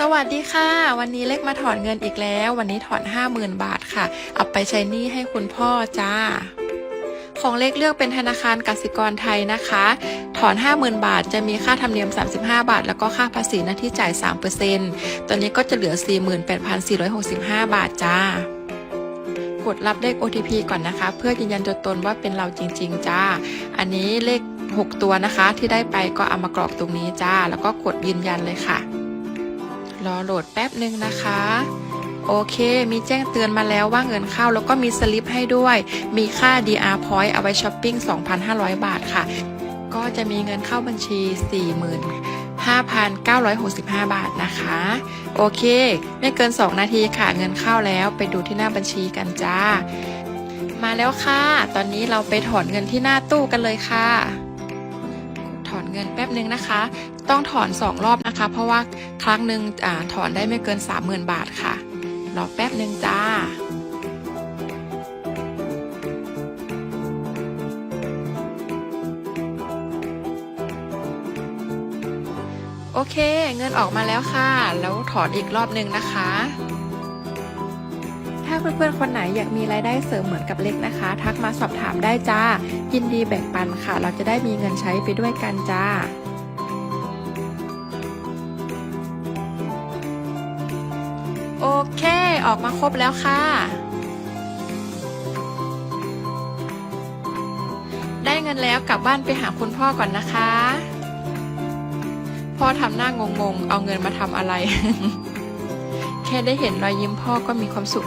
สวัสดีค่ะ วันนี้เล็กมาถอนเงินอีกแล้ว วันนี้ถอน 50,000 บาทค่ะ เอาไปใช้หนี้ให้คุณพ่อจ้า ของเล็กเลือกเป็นธนาคารกสิกรไทยนะคะ ถอน 50,000 บาทจะมีค่าธรรมเนียม 35 บาท แล้วก็ค่าภาษีหน้าที่จ่าย 3%ตอนนี้ก็จะเหลือ 48,465 บาทจ้ากดรับเลข OTP ก่อนนะคะ เพื่อยืนยันตัวตนว่าเป็นเราจริง ๆ จ้า อันนี้เลข 6 ตัวนะคะ ที่ได้ไปก็เอามากรอกตรงนี้จ้า แล้วก็กดยืนยันเลยค่ะ รอโหลดแป๊บหนึ่งนะคะ โอเค มีแจ้งเตือนมาแล้วว่าเงินเข้าแล้วก็มีสลิปให้ด้วย มีค่า DR Point เอาไว้ช้อปปิ้ง 2,500 บาทค่ะ ก็จะมีเงินเข้าบัญชี 45,965 บาทนะคะ โอเค ไม่เกิน 2 นาทีค่ะ เงินเข้าแล้วไปดูที่หน้าบัญชีกันจ้า มาแล้วค่ะ ตอนนี้เราไปถอนเงินที่หน้าตู้กันเลยค่ะ อนเงินแป๊บหนึ่งนะคะ ต้องถอนสองรอบนะคะ เพราะว่าครั้งหนึ่งอถอนได้ไม่เกิน 30,000 บาทค่ะรอแป๊บหนึ่งจ้าโอเค เงินออกมาแล้วค่ะ แล้วถอนอีกรอบหนึ่งนะคะาเพื่อนๆคนไหนอยากมีรายได้เสริมเหมือนกับเล็กนะคะ ทักมาสอบถามได้จ้า ยินดีแบ่งปันค่ะ เราจะได้มีเงินใช้ไปด้วยกันจ้าโอเค ออกมาครบแล้วค่ะ ได้เงินแล้วกลับบ้านไปหาคุณพ่อก่อนนะคะ พ่อทำหน้างงๆ เอาเงินมาทำอะไร แค่ได้เห็นรอยยิ้มพ่อก็มีความสุข